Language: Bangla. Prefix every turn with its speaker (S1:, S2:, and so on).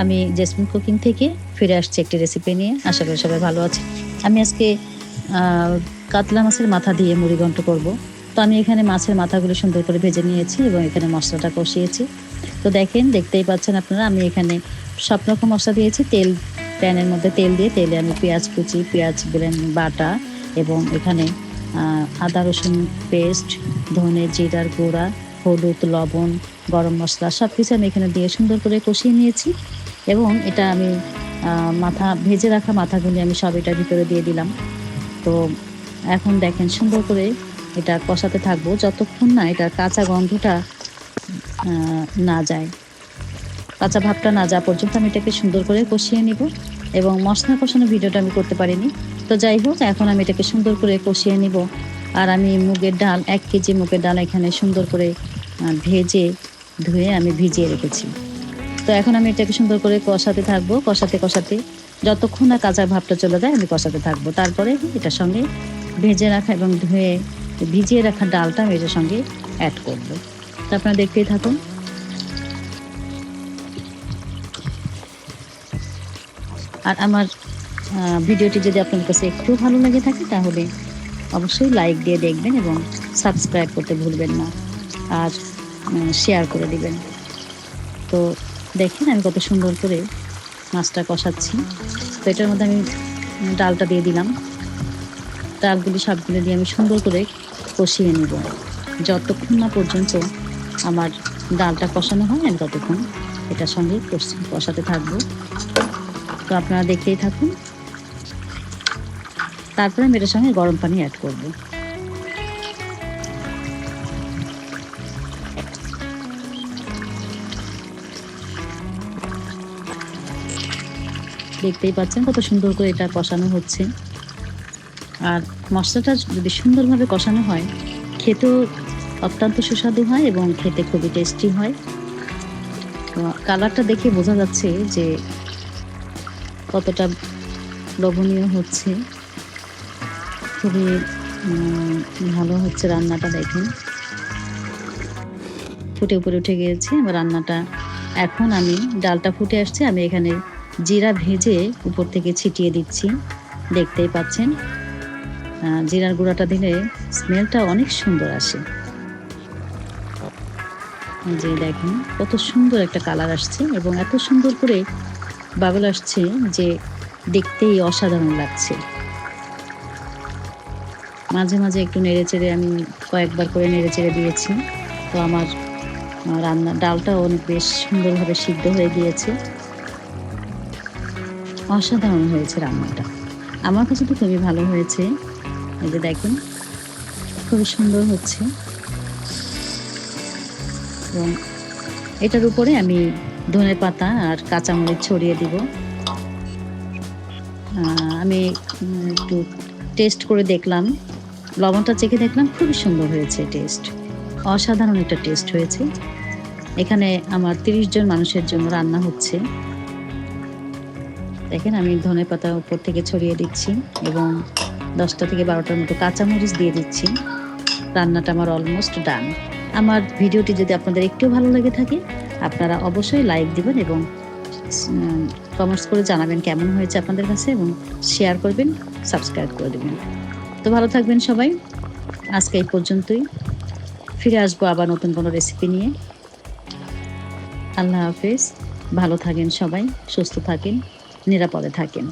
S1: আমি জেসমিন কুকিং থেকে ফিরে আসছি একটি রেসিপি নিয়ে। আশা করি সবাই ভালো আছে। আমি আজকে কাতলা মাছের মাথা দিয়ে মুড়ি ঘন্ট করব। তো আমি এখানে মাছের মাথাগুলো সুন্দর করে ভেজে নিয়েছি এবং এখানে মশলাটা কষিয়েছি। তো দেখেন, দেখতেই পাচ্ছেন আপনারা, আমি এখানে সব রকম মশলা দিয়েছি। তেল, প্যানের মধ্যে তেল দিয়ে, তেলে আমি পেঁয়াজ কুচি, পেঁয়াজ ব্লেন্ড বাটা এবং এখানে আদা রসুন পেস্ট, ধনে জিরার গুঁড়া, হলুদ, লবণ, গরম মশলা সব কিছু আমি এখানে দিয়ে সুন্দর করে কষিয়ে নিয়েছি। এবং এটা আমি মাথা, ভেজে রাখা মাথাগুলি আমি সব এটার ভিতরে দিয়ে দিলাম। তো এখন দেখেন সুন্দর করে এটা কষাতে থাকব, যতক্ষণ না এটা কাঁচা গন্ধটা না যায়। কাঁচা ভাবটা না যাওয়া পর্যন্ত আমি এটাকে সুন্দর করে কষিয়ে নিব এবং মশলা কষানো ভিডিওটা আমি করতে পারিনি। তো যাই হোক, এখন আমি এটাকে সুন্দর করে কষিয়ে নিব। আর আমি মুগের ডাল, এক কেজি মুগের ডাল এখানে সুন্দর করে ভেজে, ধুয়ে আমি ভিজিয়ে রেখেছি। তো এখন আমি এটাকে সুন্দর করে কষাতে থাকব, কষাতে কষাতে। যতক্ষণ না কাঁচা ভাবটা চলে যায়, আমি কষাতে থাকব। তারপরে এটার সঙ্গে ভেজে রাখা এবং ধুয়ে, ভিজিয়ে রাখা ডালটা আমি এটার সঙ্গে অ্যাড করব। তো আপনারা দেখতেই থাকুন। আর আমার ভিডিওটি যদি আপনার কাছে একটু ভালো লাগে থাকে, তাহলে অবশ্যই লাইক দিয়ে দেখবেন এবং সাবস্ক্রাইব করতে ভুলবেন না। আর শেয়ার করে দিবেন। তো দেখেন আমি কত সুন্দর করে মাছটা কষাচ্ছি। তো এটার মধ্যে আমি ডালটা দিয়ে দিলাম। ডালগুলি সবগুলো দিয়ে আমি সুন্দর করে কষিয়ে নিব। যতক্ষণ না পর্যন্ত আমার ডালটা কষানো হয়, আমি ততক্ষণ এটার সঙ্গে কষ- কষাতে থাকব। তো আপনারা দেখতেই থাকুন। তারপরে আমি এটার সঙ্গে গরম পানি অ্যাড করব। দেখতেই পাচ্ছেন কত সুন্দর করে এটা কষানো হচ্ছে। আর মশলাটা যদি সুন্দরভাবে কষানো হয়, খেতেও অত্যন্ত সুস্বাদু হয় এবং খেতে খুবই টেস্টি হয়। কালারটা দেখে বোঝা যাচ্ছে যে কতটা লোভনীয় হচ্ছে। খুবই ভালো হচ্ছে রান্নাটা দেখেন। ফুটে উপরে উঠে গিয়েছে। রান্নাটা, এখন আমি ডালটা ফুটে আসছে, আমি এখানে জিরা ভেজে উপর থেকে ছিটিয়ে দিচ্ছি। দেখতেই পাচ্ছেন জিরার গুঁড়াটা দিলে স্মেলটা অনেক সুন্দর আসে। যে দেখেন, কত সুন্দর একটা কালার আসছে এবং এত সুন্দর করে বাবল আসছে যে দেখতেই অসাধারণ লাগছে। মাঝে মাঝে একটু নেড়ে চেড়ে আমি কয়েকবার করে নেড়ে চেড়ে দিয়েছি। তো আমার রান্না, ডালটাও অনেক বেশ সুন্দরভাবে সিদ্ধ হয়ে গিয়েছে। অসাধারণ হয়েছে রান্নাটা। আমার কাছে তো খুবই ভালো হয়েছে। এই যে দেখুন, খুবই সুন্দর হচ্ছে। এবং এটার উপরে আমি ধনে পাতা আর কাঁচামরিচ ছড়িয়ে দিব। আমি একটু টেস্ট করে দেখলাম। লবণটা চেখে দেখলাম, খুবই সুন্দর হয়েছে টেস্ট অসাধারণ একটা টেস্ট হয়েছে। এখানে আমার তিরিশ জন মানুষের জন্য রান্না হচ্ছে। দেখেন আমি ধনে পাতা উপর থেকে ছড়িয়ে দিচ্ছি এবং দশটা থেকে বারোটার মতো কাঁচামরিচ দিয়ে দিচ্ছি। রান্নাটা আমার অলমোস্ট ডান আমার ভিডিওটি যদি আপনাদের একটু ভালো লেগে থাকে, আপনারা অবশ্যই লাইক দিবেন এবং কমেন্টস করে জানাবেন কেমন হয়েছে আপনাদের কাছে এবং শেয়ার করবেন সাবস্ক্রাইব করে দেবেন। তো ভালো থাকবেন সবাই। আজকে এই পর্যন্তই। ফিরে আসব আবার নতুন কোনো রেসিপি নিয়ে। আল্লাহ হাফেজ। ভালো থাকেন সবাই, সুস্থ থাকেন। নিরাপদে থাকেন।